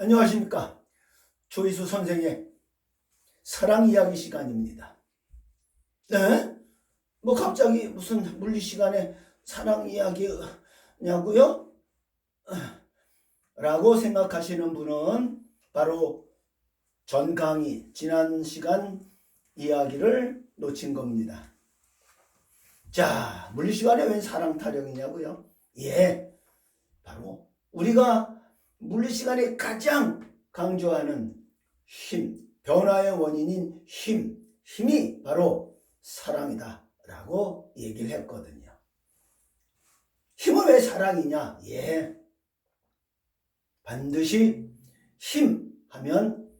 안녕하십니까. 조이수 선생의 사랑 이야기 시간입니다. 네? 뭐 갑자기 무슨 물리 시간에 사랑 이야기냐고요? 라고 생각하시는 분은 바로 전 강의, 지난 시간 이야기를 놓친 겁니다. 자, 물리 시간에 웬 사랑 타령이냐고요? 예, 바로 우리가 물리 시간에 가장 강조하는 힘, 변화의 원인인 힘, 힘이 바로 사랑이다 라고 얘기를 했거든요. 힘은 왜 사랑이냐? 예. 반드시 힘 하면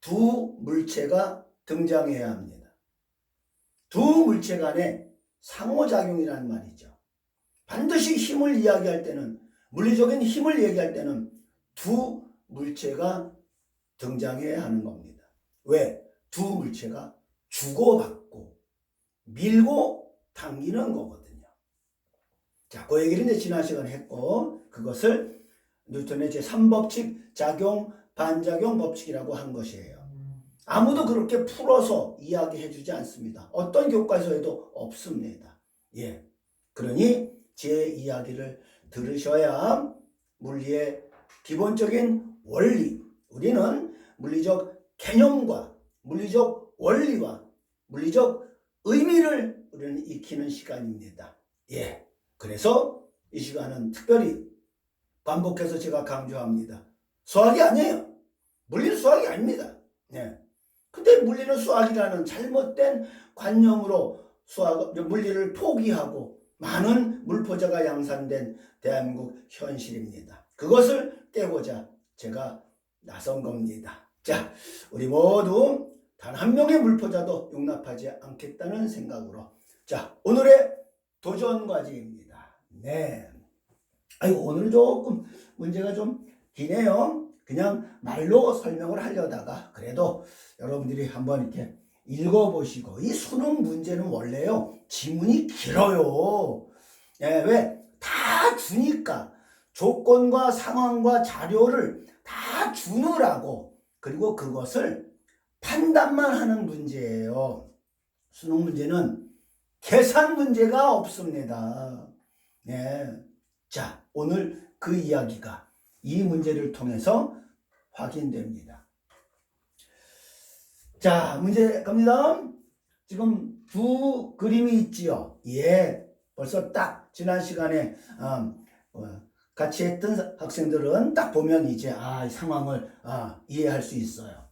두 물체가 등장해야 합니다. 두 물체 간의 상호작용이라는 말이죠. 반드시 힘을 이야기할 때는 물리적인 힘을 얘기할 때는 두 물체가 등장해야 하는 겁니다. 왜? 두 물체가 주고받고 밀고 당기는 거거든요. 자, 그 얘기를 이제 지난 시간에 했고 그것을 뉴턴의 제3법칙 작용 반작용 법칙이라고 한 것이에요. 아무도 그렇게 풀어서 이야기해 주지 않습니다. 어떤 교과서에도 없습니다. 예. 그러니 제 이야기를 들으셔야 물리의 기본적인 원리, 우리는 물리적 개념과 물리적 원리와 물리적 의미를 우리는 익히는 시간입니다. 예. 그래서 이 시간은 특별히 반복해서 제가 강조합니다. 수학이 아니에요. 물리는 수학이 아닙니다. 예. 근데 물리는 수학이라는 잘못된 관념으로 수학, 물리를 포기하고 많은 물포자가 양산된 대한민국 현실입니다. 그것을 깨고자 제가 나선 겁니다. 자, 우리 모두 단 한 명의 물포자도 용납하지 않겠다는 생각으로. 자, 오늘의 도전 과제입니다. 네. 아이고, 오늘 조금 문제가 좀 기네요. 그냥 말로 설명을 하려다가 그래도 여러분들이 한번 이렇게 읽어보시고 이 수능 문제는 원래요 지문이 길어요. 예, 왜? 다 주니까 조건과 상황과 자료를 다 주느라고 그리고 그것을 판단만 하는 문제예요. 수능 문제는 계산 문제가 없습니다. 예. 자, 오늘 그 이야기가 이 문제를 통해서 확인됩니다. 자, 문제 갑니다. 지금 두 그림이 있지요. 예, 벌써 딱 지난 시간에 음, 어, 같이 했던 학생들은 딱 보면 이제 아, 이 상황을 아, 이해할 수 있어요.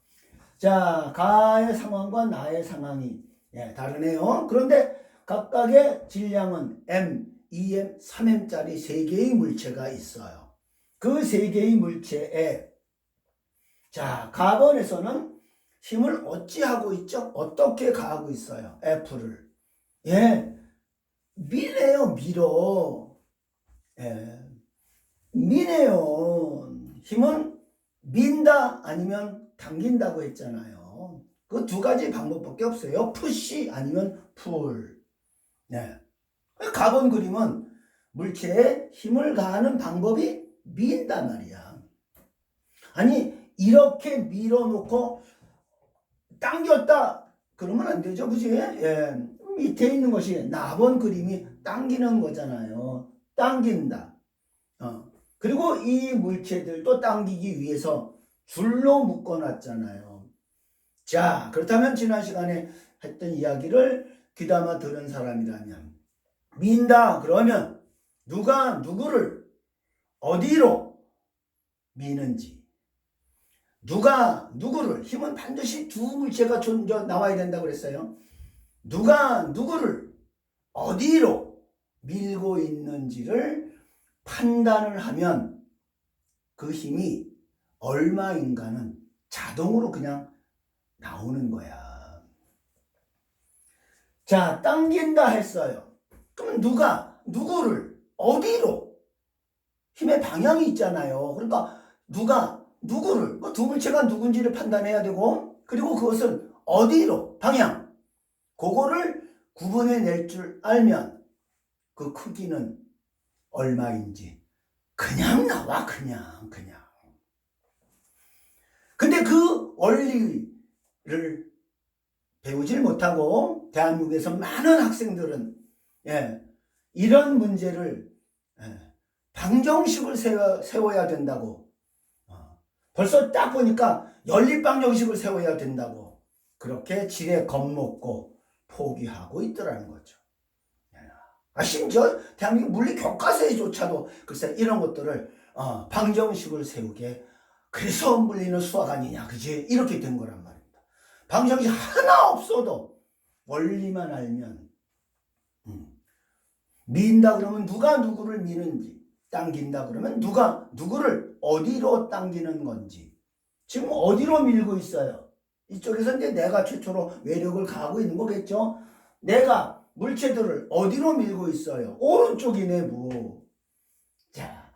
자, 가의 상황과 나의 상황이 예, 다르네요. 그런데 각각의 질량은 M, 2M, 3M짜리 세 개의 물체가 있어요. 그 세 개의 물체에 자, 가번에서는 힘을 어찌하고 있죠? 어떻게 가하고 있어요? F를. 예. 미네요, 밀어. 예. 미네요. 힘은 민다 아니면 당긴다고 했잖아요. 그 두 가지 방법밖에 없어요. 푸시 아니면 풀. 네. 가본 그림은 물체에 힘을 가하는 방법이 민단 말이야. 아니, 이렇게 밀어놓고 당겼다. 그러면 안 되죠. 그지? 예. 밑에 있는 것이 나본 그림이 당기는 거잖아요. 당긴다. 어. 그리고 이 물체들도 당기기 위해서 줄로 묶어 놨잖아요. 자, 그렇다면 지난 시간에 했던 이야기를 귀담아 들은 사람이라면 민다 그러면 누가 누구를 어디로 미는지 누가 누구를 힘은 반드시 두 물체가 존재 나와야 된다고 그랬어요. 누가 누구를 어디로 밀고 있는지를 판단을 하면 그 힘이 얼마인가는 자동으로 그냥 나오는 거야. 자, 당긴다 했어요. 그럼 누가 누구를 어디로 힘의 방향이 있잖아요. 그러니까 누가 누구를 그 두 물체가 누군지를 판단해야 되고 그리고 그것을 어디로 방향. 그거를 구분해 낼 줄 알면 그 크기는 얼마인지 그냥 나와 그냥 그냥. 근데 그 원리를 배우질 못하고 대한민국에서 많은 학생들은 예, 이런 문제를 예, 방정식을 세워, 세워야 된다고 어, 벌써 딱 보니까 연립방 정식을 세워야 된다고 그렇게 지레 겁먹고 포기하고 있더라는 거죠. 예. 아, 심지어 대한민국 물리 교과서에조차도 글쎄 이런 것들을 어, 방정식을 세우게 그래서 물리는 수학 아니냐 그지 이렇게 된 거란 말입니다. 방정식 하나 없어도 원리만 알면 음, 민다 그러면 누가 누구를 미는지 당긴다 그러면 누가 누구를 어디로 당기는 건지 지금 어디로 밀고 있어요? 이쪽에서 이제 내가 최초로 외력을 가하고 있는 거겠죠? 내가 물체들을 어디로 밀고 있어요? 오른쪽이네 뭐. 자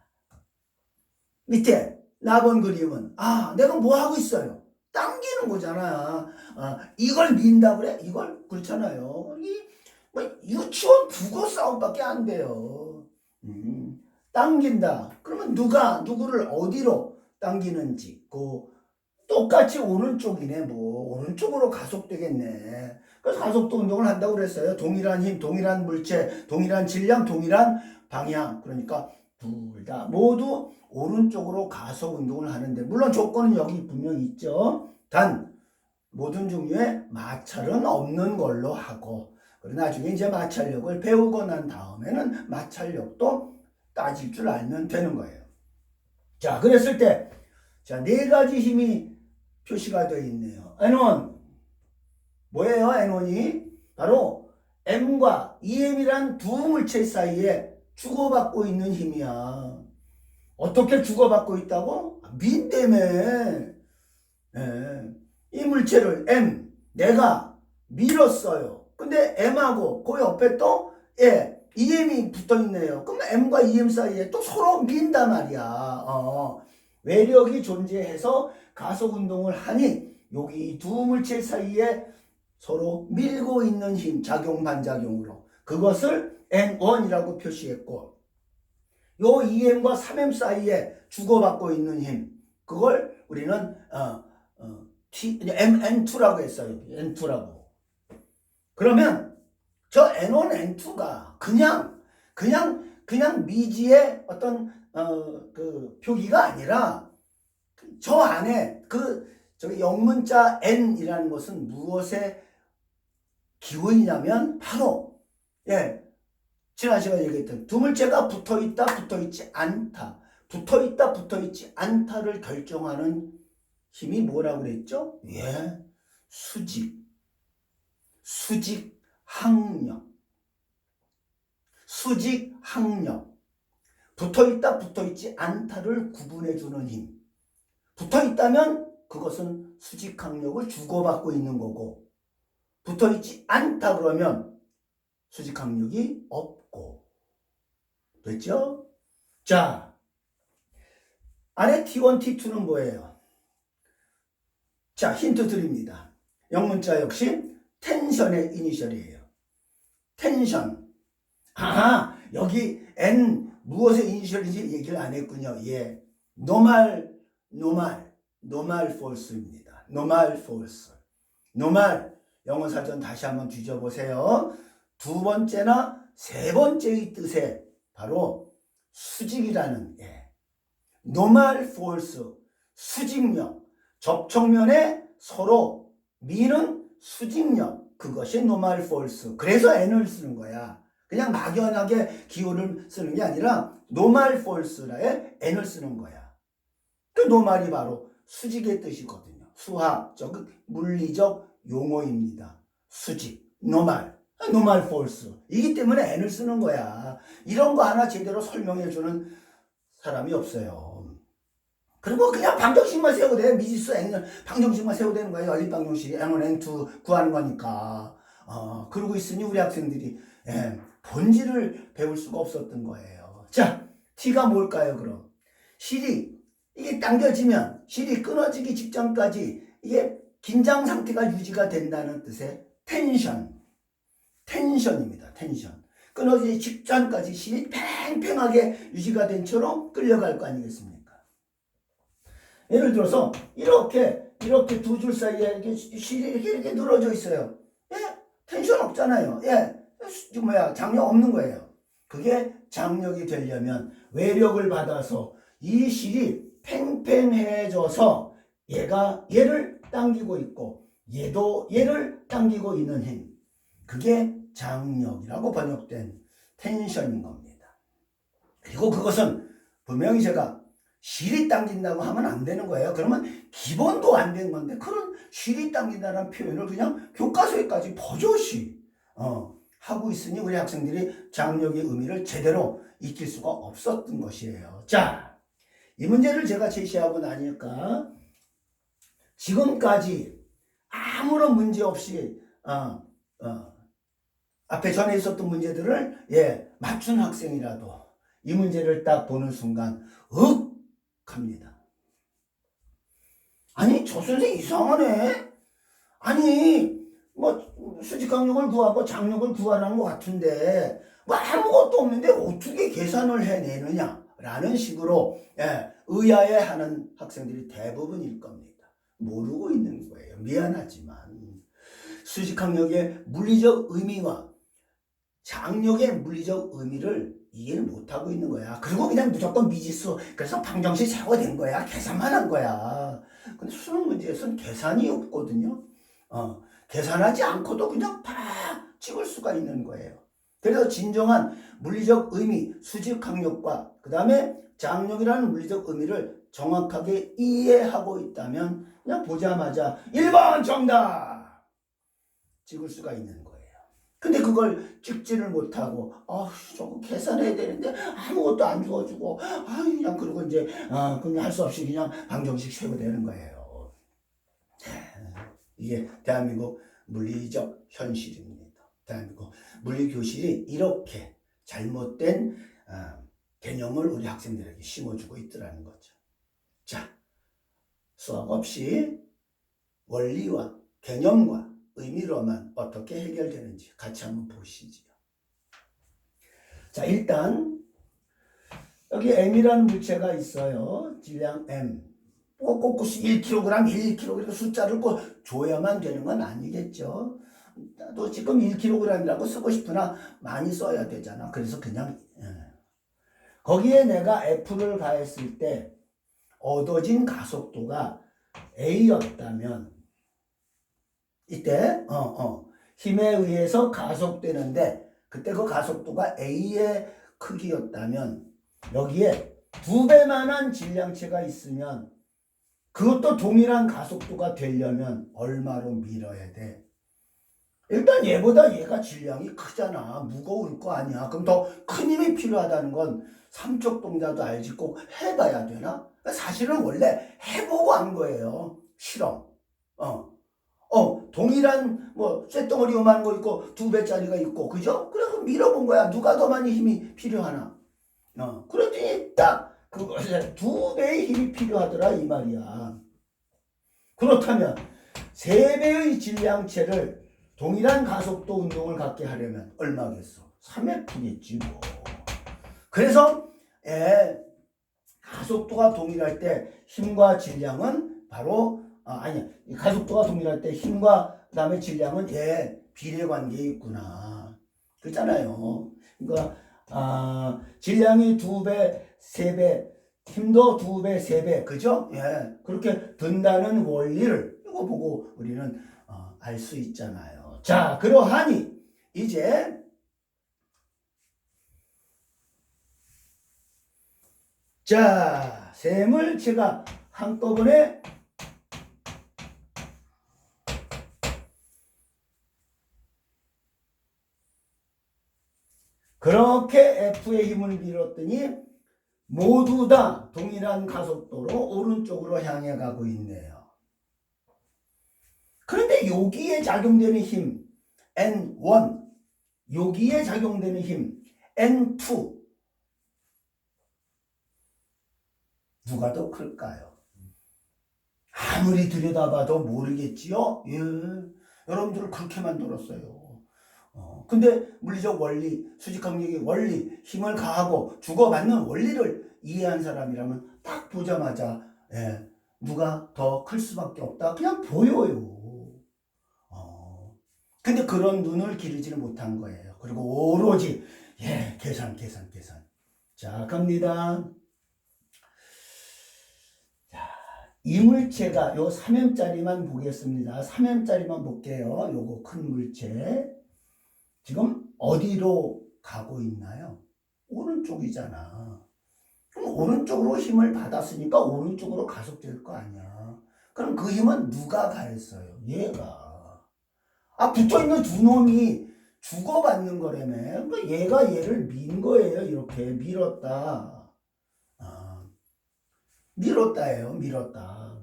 밑에 나본 그림은 아 내가 뭐 하고 있어요? 당기는 거잖아. 아, 이걸 민다 그래? 이걸 그렇잖아요. 이 뭐 유치원 국어 싸움밖에 안 돼요. 음, 당긴다. 그러면 누가 누구를 어디로 당기는지 그 똑같이 오른쪽이네 뭐 오른쪽으로 가속되겠네. 그래서 가속도 운동을 한다고 그랬어요. 동일한 힘, 동일한 물체, 동일한 질량, 동일한 방향. 그러니까 둘 다 모두 오른쪽으로 가속 운동을 하는데 물론 조건은 여기 분명히 있죠. 단 모든 종류의 마찰은 없는 걸로 하고 그리고 나중에 이제 마찰력을 배우고 난 다음에는 마찰력도 따질 줄 알면 되는 거예요. 자, 그랬을 때, 자, 네 가지 힘이 표시가 되어 있네요. N1. 뭐예요, N1이? 바로 M과 EM이란 두 물체 사이에 주고받고 있는 힘이야. 어떻게 주고받고 있다고? 민 때문에. 예. 이 물체를 M, 내가 밀었어요. 근데 M하고 그 옆에 또 예, EM이 붙어 있네요. 그럼 M과 EM 사이에 또 서로 민단 말이야. 어, 외력이 존재해서 가속 운동을 하니 여기 두 물체 사이에 서로 밀고 있는 힘, 작용 반작용으로 그것을 N1이라고 표시했고 요 EM과 3M 사이에 주고받고 있는 힘 그걸 우리는 어, 어, T, MN2라고 했어요. N2라고. 그러면 저 N1, N2가 그냥 그냥 그냥 미지의 어떤 어, 그 표기가 아니라 저 안에 그 저기 영문자 N이라는 것은 무엇의 기원이냐면 바로 예 지난 시간에 얘기했던 두 물체가 붙어 있다 붙어 있지 않다. 붙어 있다 붙어 있지 않다를 결정하는 힘이 뭐라고 그랬죠? 예 수직. 수직 항력 수직 항력 붙어 있다 붙어 있지 않다를 구분해 주는 힘 붙어 있다면 그것은 수직 항력을 주고받고 있는 거고 붙어 있지 않다 그러면 수직 항력이 없고 됐죠? 자 아래 T1, T2는 뭐예요? 자 힌트 드립니다. 영문자 역시 텐션의 이니셜이에요. 텐션. 아, 여기 N 무엇의 이니셜인지 얘기를 안 했군요. 예. 노말, 노말, 노말 폴스입니다. 노말 폴스. 노말, 영어 사전 다시 한번 뒤져보세요. 두 번째나 세 번째의 뜻에 바로 수직이라는, 예. 노말 폴스, 수직력. 접촉면에 서로 미는 수직력 그것이 노말 폴스 그래서 n을 쓰는 거야. 그냥 막연하게 기호를 쓰는 게 아니라 노말 폴스라에 n을 쓰는 거야. 그 노말이 바로 수직의 뜻이거든요. 수학적 물리적 용어입니다. 수직 노말 노말 폴스 이기 때문에 n을 쓰는 거야. 이런 거 하나 제대로 설명해 주는 사람이 없어요 그리고 그냥 방정식만 세우고 돼. 미지수 N은 방정식만 세우고 되는 거예요. 연립 방정식 N1, N2 구하는 거니까. 어, 그러고 있으니 우리 학생들이 예, 본질을 배울 수가 없었던 거예요. 자, T가 뭘까요, 그럼? 실이 이게 당겨지면 실이 끊어지기 직전까지 이게 긴장 상태가 유지가 된다는 뜻의 텐션. 텐션입니다. 텐션. 끊어지기 직전까지 실이 팽팽하게 유지가 된 처럼 끌려갈 거 아니겠습니까? 예를 들어서 이렇게 이렇게 두 줄 사이에 이렇게 이렇게, 이렇게 늘어져 있어요. 예, 텐션 없잖아요. 예, 수- 뭐야 장력 없는 거예요. 그게 장력이 되려면 외력을 받아서 이 실이 팽팽해져서 얘가 얘를 당기고 있고 얘도 얘를 당기고 있는 힘. 그게 장력이라고 번역된 텐션인 겁니다. 그리고 그것은 분명히 제가 실이 당긴다고 하면 안 되는 거예요. 그러면 기본도 안 된 건데 그런 실이 당긴다는 표현을 그냥 교과서에까지 버젓이 어, 하고 있으니 우리 학생들이 장력의 의미를 제대로 익힐 수가 없었던 것이에요. 자, 이 문제를 제가 제시하고 나니까 지금까지 아무런 문제 없이 어, 어, 앞에 전에 있었던 문제들을 예 맞춘 학생이라도 이 문제를 딱 보는 순간 윽 합니다. 아니 저 선생 이상하네. 아니 뭐 수직강력을 구하고 장력을 구하라는 것 같은데 뭐 아무것도 없는데 어떻게 계산을 해내느냐 라는 식으로 예, 의아해 하는 학생들이 대부분일 겁니다. 모르고 있는 거예요. 미안하지만 수직학력의 물리적 의미와 장력의 물리적 의미를 이해를 못하고 있는 거야. 그리고 그냥 무조건 미지수, 그래서 방정식 세고 된 거야. 계산만 한 거야. 근데 수능 문제에서는 계산이 없거든요. 어, 계산하지 않고도 그냥 다 찍을 수가 있는 거예요. 그래서 진정한 물리적 의미, 수직학력과 그 다음에 장력이라는 물리적 의미를 정확하게 이해하고 있다면 그냥 보자마자 1번 정답! 찍을 수가 있는. 근데 그걸 찍지를 못하고, 아, 저거 계산해야 되는데 아무것도 안 주어주고, 아, 그냥 그러고 이제, 아, 그냥 할 수 없이 그냥 방정식 세고 되는 거예요. 이게 대한민국 물리적 현실입니다. 대한민국 물리 교실이 이렇게 잘못된 아, 개념을 우리 학생들에게 심어주고 있더라는 거죠. 자, 수학 없이 원리와 개념과 의미로만 어떻게 해결되는지 같이 한번 보시지요. 자, 일단 여기 M이라는 물체가 있어요. 질량 M. 꼭 꼼꼼히 1kg, 1kg 이렇게 숫자를 꼭 줘야만 되는 건 아니겠죠. 나도 지금 1kg이라고 쓰고 싶으나 많이 써야 되잖아. 그래서 그냥 예. 거기에 내가 F를 가했을 때 얻어진 가속도가 A였다면 이때 어, 어, 힘에 의해서 가속되는데 그때 그 가속도가 A의 크기였다면 여기에 두 배만한 질량체가 있으면 그것도 동일한 가속도가 되려면 얼마로 밀어야 돼? 일단 얘보다 얘가 질량이 크잖아. 무거울 거 아니야. 그럼 더 큰 힘이 필요하다는 건 삼적 동자도 알지 꼭 해봐야 되나? 사실은 원래 해보고 한 거예요. 실험. 어. 어, 동일한 뭐 쇳덩어리 요만한 거 있고 두 배짜리가 있고 그죠? 그래서 밀어본 거야. 누가 더 많이 힘이 필요하나? 어, 그랬더니 딱 그것에 두 배의 힘이 필요하더라 이 말이야. 그렇다면 세 배의 질량체를 동일한 가속도 운동을 갖게 하려면 얼마겠어? 3F겠지 뭐. 그래서 예, 가속도가 동일할 때 힘과 질량은 바로 아, 아니야. 이 가속도가 동일할 때 힘과 그다음에 질량은 예, 비례 관계에 있구나. 그렇잖아요. 그러니까 아, 질량이 두 배, 세 배, 힘도 두 배, 세 배, 그죠? 예, 그렇게 든다는 원리를 이거 보고 우리는 어, 알수 있잖아요. 자, 그러하니 이제 자, 셈을 제가 한꺼번에 그렇게 F의 힘을 밀었더니 모두 다 동일한 가속도로 오른쪽으로 향해 가고 있네요. 그런데 여기에 작용되는 힘 N1, 여기에 작용되는 힘 N2 누가 더 클까요? 아무리 들여다봐도 모르겠지요. 예, 여러분들을 그렇게 만들었어요. 어, 근데 물리적 원리, 수직항력의 원리, 힘을 가하고 주고받는 원리를 이해한 사람이라면 딱 보자마자 예, 누가 더 클 수밖에 없다. 그냥 보여요. 어. 근데 그런 눈을 기르지는 못한 거예요. 그리고 오로지 예 계산 계산 계산. 자 갑니다. 자 이물체가 요 3em짜리만 보겠습니다. 3em짜리만 볼게요. 요거 큰 물체. 지금 어디로 가고 있나요? 오른쪽이잖아. 그럼 오른쪽으로 힘을 받았으니까 오른쪽으로 가속될 거 아니야. 그럼 그 힘은 누가 가했어요? 얘가. 아, 붙어 있는 두 놈이 주고받는 거라며. 그러니까 얘가 얘를 민 거예요. 이렇게 밀었다. 아, 밀었다예요. 밀었다.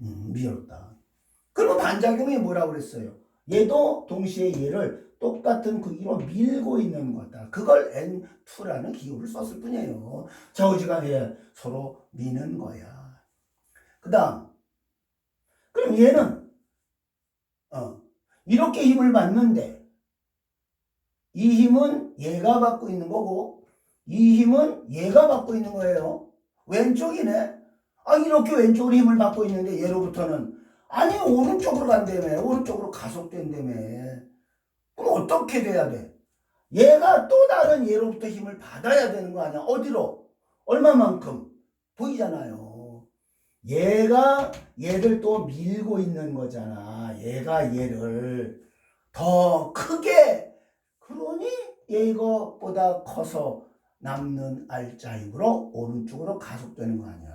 음, 밀었다. 그러면 반작용이 뭐라고 그랬어요? 얘도 동시에 얘를 똑같은 크기로 밀고 있는 거다. 그걸 N2라는 기호를 썼을 뿐이에요. 좌우지간에 서로 미는 거야. 그 다음, 그럼 얘는, 어, 이렇게 힘을 받는데, 이 힘은 얘가 받고 있는 거고, 이 힘은 얘가 받고 있는 거예요. 왼쪽이네? 아, 이렇게 왼쪽으로 힘을 받고 있는데, 얘로부터는, 아니, 오른쪽으로 간다며. 오른쪽으로 가속된다며. 그럼 어떻게 돼야 돼? 얘가 또 다른 얘로부터 힘을 받아야 되는 거 아니야? 어디로? 얼마만큼? 보이잖아요. 얘가 얘를 또 밀고 있는 거잖아. 얘가 얘를 더 크게. 그러니 얘 이거보다 커서 남는 알짜 힘으로 오른쪽으로 가속되는 거 아니야.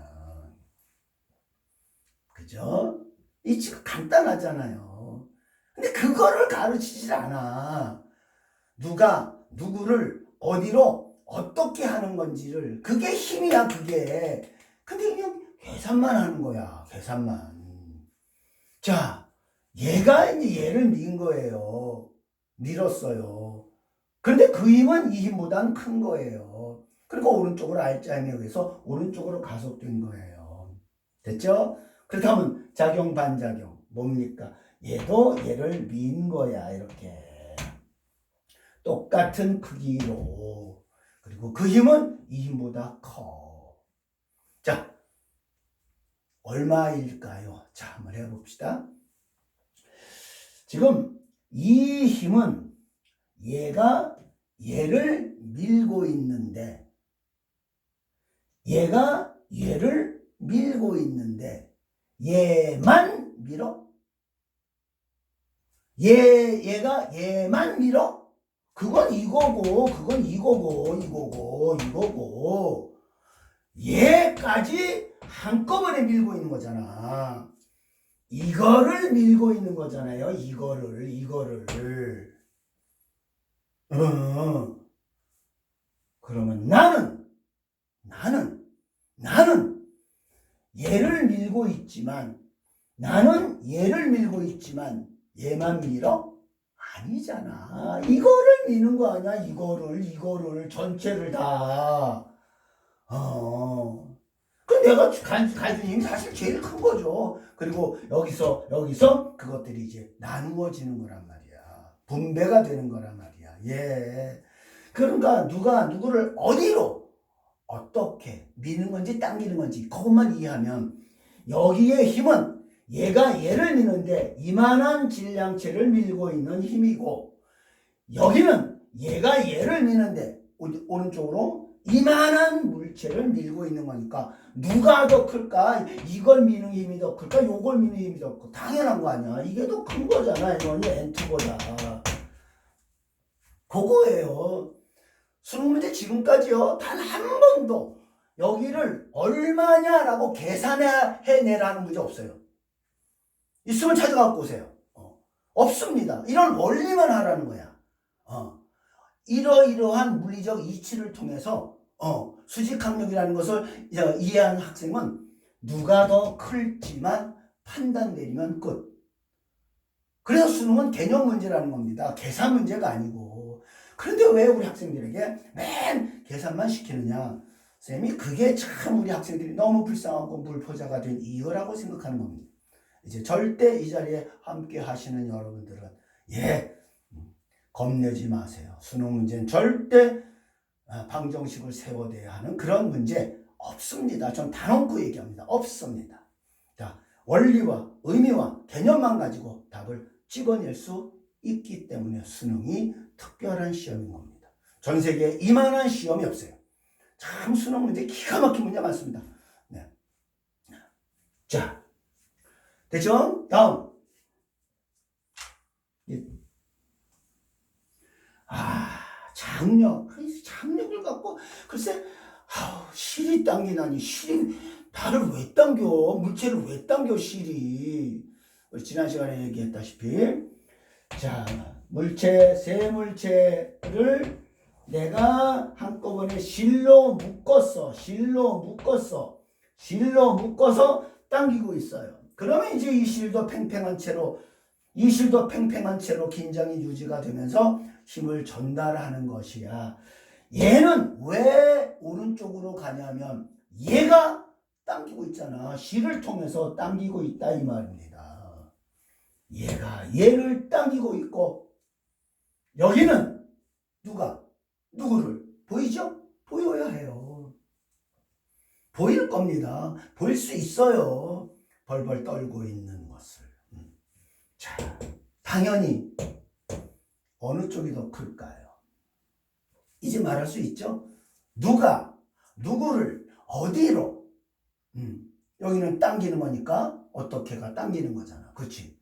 그죠? 이 지금 간단하잖아요. 근데 그거를 가르치질 않아. 누가 누구를 어디로 어떻게 하는 건지를 그게 힘이야 그게. 근데 그냥 계산만 하는 거야. 계산만. 자, 얘가 이제 얘를 민 거예요. 밀었어요. 그런데 그 힘은 이 힘보다는 큰 거예요. 그러니까 오른쪽으로 알짜임에 의해서 오른쪽으로 가속된 거예요. 됐죠? 그렇다면 작용 반작용 뭡니까? 얘도 얘를 민 거야 이렇게 똑같은 크기로 그리고 그 힘은 이 힘보다 커. 자 얼마일까요? 자 한번 해봅시다. 지금 이 힘은 얘가 얘를 밀고 있는데 얘가 얘를 밀고 있는데 얘만 밀어? 얘, 얘가 얘만 밀어? 그건 이거고, 그건 이거고, 이거고, 이거고. 얘까지 한꺼번에 밀고 있는 거잖아. 이거를 밀고 있는 거잖아요. 이거를, 이거를. 어. 그러면 나는, 나는, 나는 얘를 밀고 있지만, 나는 얘를 밀고 있지만, 얘만 밀어? 아니잖아. 이거를 미는 거 아니야. 이거를, 이거를, 전체를 다. 어. 그 내가 간, 가진 힘이 사실 제일 큰 거죠. 그리고 여기서, 여기서 그것들이 이제 나누어지는 거란 말이야. 분배가 되는 거란 말이야. 예. 그러니까 누가 누구를 어디로, 어떻게 미는 건지 당기는 건지 그것만 이해하면 여기에 힘은 얘가 얘를 미는데 이만한 질량체를 밀고 있는 힘이고 여기는 얘가 얘를 미는데 오- 오른쪽으로 이만한 물체를 밀고 있는 거니까 누가 더 클까? 이걸 미는 힘이 더 클까? 요걸 미는 힘이 더 클까? 당연한 거 아니야. 이게 더 큰 거잖아. 이거는 N2보다. 그거예요. 수능 문제 지금까지요. 단 한 번도 여기를 얼마냐라고 계산해내라는 문제 없어요. 있으면 찾아갖고 오세요. 어. 없습니다. 이런 원리만 하라는 거야. 어. 이러이러한 물리적 이치를 통해서 어, 수직 학력이라는 것을 어, 이해한 학생은 누가 더 클지만 판단 내리면 끝. 그래서 수능은 개념 문제라는 겁니다. 계산 문제가 아니고. 그런데 왜 우리 학생들에게 맨 계산만 시키느냐? 쌤이 그게 참 우리 학생들이 너무 불쌍하고 물포자가 된 이유라고 생각하는 겁니다. 이제 절대 이 자리에 함께 하시는 여러분들은 예 음, 겁내지 마세요. 수능 문제는 절대 아, 방정식을 세워내야 하는 그런 문제 없습니다. 전 단언코 얘기합니다. 없습니다. 자, 원리와 의미와 개념만 가지고 답을 찍어낼 수 있기 때문에 수능이 특별한 시험인 겁니다. 전 세계에 이만한 시험이 없어요. 참 수능 문제 기가 막힌 문제 많습니다. 네. 자, 됐죠? 다음. 예. 아, 장력. 그 장력을 갖고 글쎄 아우, 실이 당기다니 실이 나를 왜 당겨? 물체를 왜 당겨 실이? 지난 시간에 얘기했다시피 자 물체 세 물체를 내가 한꺼번에 실로 묶었어 실로 묶었어 실로 묶어서 당기고 있어요. 그러면 이제 이 실도 팽팽한 채로 이 실도 팽팽한 채로 긴장이 유지가 되면서 힘을 전달하는 것이야. 얘는 왜 오른쪽으로 가냐면 얘가 당기고 있잖아. 실을 통해서 당기고 있다 이 말입니다. 얘가 얘를 당기고 있고 여기는 누가 누구를 보이죠? 보여야 해요. 보일 겁니다. 보일 수 있어요. 벌벌 떨고 있는 것을. 음. 자, 당연히 어느 쪽이 더 클까요? 이제 말할 수 있죠? 누가 누구를 어디로 음, 여기는 당기는 거니까 어떻게가 당기는 거잖아. 그렇지?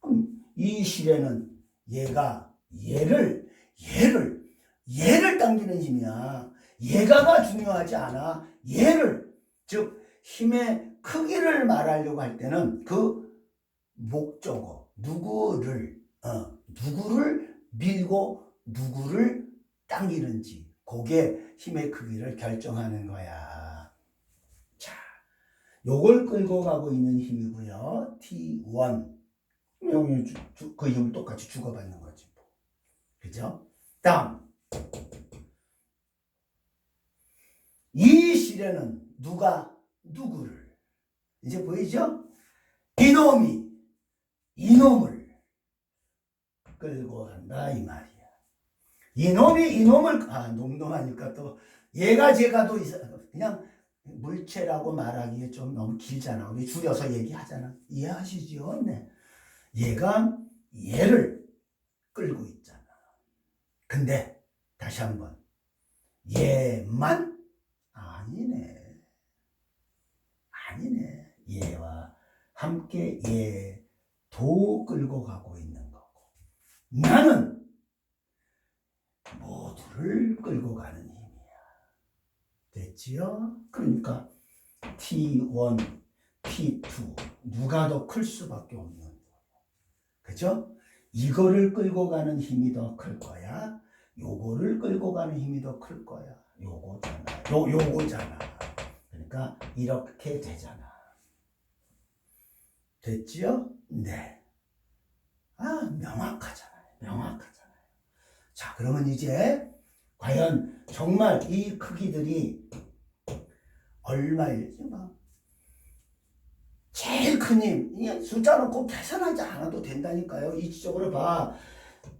그럼 이 실에는 얘가 얘를 얘를 얘를 당기는 힘이야. 얘가가 중요하지 않아. 얘를 즉 힘의 크기를 말하려고 할 때는 그 목적어 누구를 어, 누구를 밀고 누구를 당기는지 그게 힘의 크기를 결정하는 거야. 자, 요걸 끌고 가고 있는 힘이고요. T1. 여기 주- 주- 그 힘을 똑같이 주고받는 거지. 뭐. 그죠? 다음. 이 실에는 누가 누구를 이제 보이죠? 이놈이 이놈을 끌고 간다 이 말이야. 이놈이 이놈을 아 놈놈하니까 또 얘가 제가도 그냥 물체라고 말하기에 좀 너무 길잖아. 우리 줄여서 얘기하잖아. 이해하시죠? 네. 얘가 얘를 끌고 있잖아. 근데 다시 한번 얘만 아니네. 아니네. 얘와 함께 얘도 끌고 가고 있는 거고. 나는 모두를 끌고 가는 힘이야. 됐지요? 그러니까 T1, T2 누가 더 클 수밖에 없는 거예요. 그죠? 이거를 끌고 가는 힘이 더 클 거야. 요거를 끌고 가는 힘이 더 클 거야. 요거잖아. 요 요거잖아. 그러니까 이렇게 되잖아. 됐지요? 네. 아, 명확하잖아요. 명확하잖아요. 자, 그러면 이제 과연 정말 이 크기들이 얼마일지 막 제일 큰 힘, 이게 숫자 놓고 계산하지 않아도 된다니까요. 이쪽으로 봐.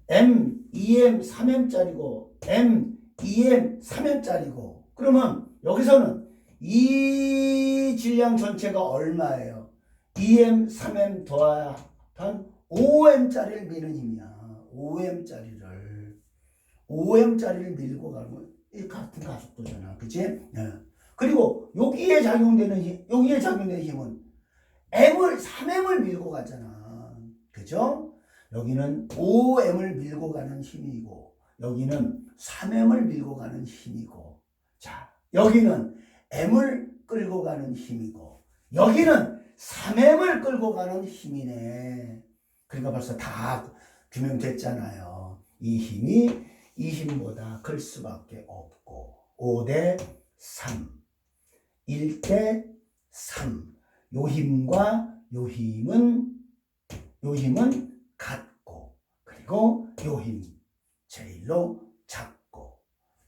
M, 2M, 3M짜리고, M, 2M, 3M짜리고. 그러면 여기서는 이 질량 전체가 얼마예요? 2M, 3M 더한 5M짜리를 미는 힘이야. 5M짜리를. 5M짜리를 밀고 거. 이 같은 가속도잖아. 그치? 예. 그리고 여기에 작용되는 힘, 여기에 작용되는 힘은 M을 3M을 밀고 가잖아. 그죠? 여기는 5M을 밀고 가는 힘이고 여기는 3M을 밀고 가는 힘이고 자, 여기는 M을 끌고 가는 힘이고 여기는 3M을 끌고 가는 힘이네. 그러니까 벌써 다 규명됐잖아요. 이 힘이 이 힘보다 클 수밖에 없고 5대 3, 1대 3. 요 힘과 요 힘은 요 힘은 같고 그리고 요 힘 제일로 작고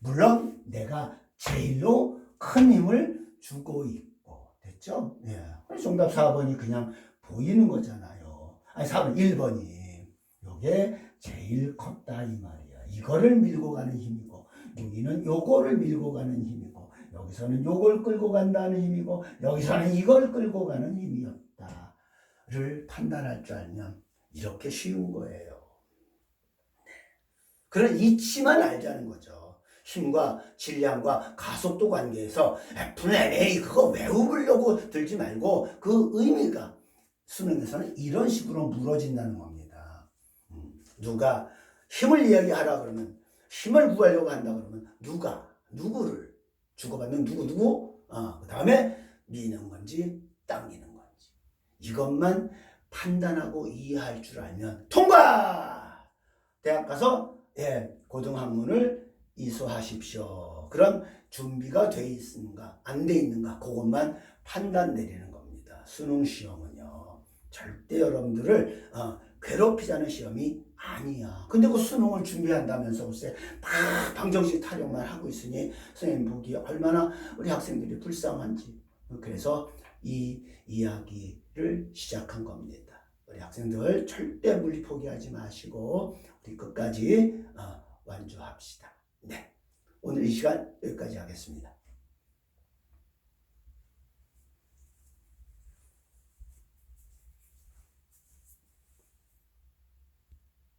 물론 내가 제일로 큰 힘을 주고 있고 됐죠? 예. 정답 4번이 그냥 보이는 거잖아요. 아니 4번 1번이 요게 제일 컸다 이 말이야. 이거를 밀고 가는 힘이고 여기는 요거를 밀고 가는 힘이고 여기서는 요걸 끌고 간다는 힘이고 여기서는 이걸 끌고 가는 힘이었다를 판단할 줄 알면 이렇게 쉬운 거예요. 네. 그런 이치만 알자는 거죠. 힘과 질량과 가속도 관계에서 F는 그거 외우려고 들지 말고 그 의미가 수능에서는 이런 식으로 물어진다는 겁니다. 음, 누가 힘을 이야기하라 그러면 힘을 구하려고 한다 그러면 누가 누구를 주고받는 누구 누구? 어, 그 다음에 미는 건지 당기는 건지. 이것만 판단하고 이해할 줄 알면 통과! 대학 가서 예 고등학문을 이수하십시오. 그런 준비가 돼 있는가 안 돼 있는가 그것만 판단 내리는 겁니다. 수능 시험은요 절대 여러분들을 어, 괴롭히자는 시험이 아니야. 근데 그 수능을 준비한다면서 글쎄 다 방정식 타령만 하고 있으니 선생님 보기 얼마나 우리 학생들이 불쌍한지. 그래서 이 이야기를 시작한 겁니다. 우리 학생들 절대 물리 포기하지 마시고 우리 끝까지 어, 완주합시다. 네. 오늘 이 시간 여기까지 하겠습니다.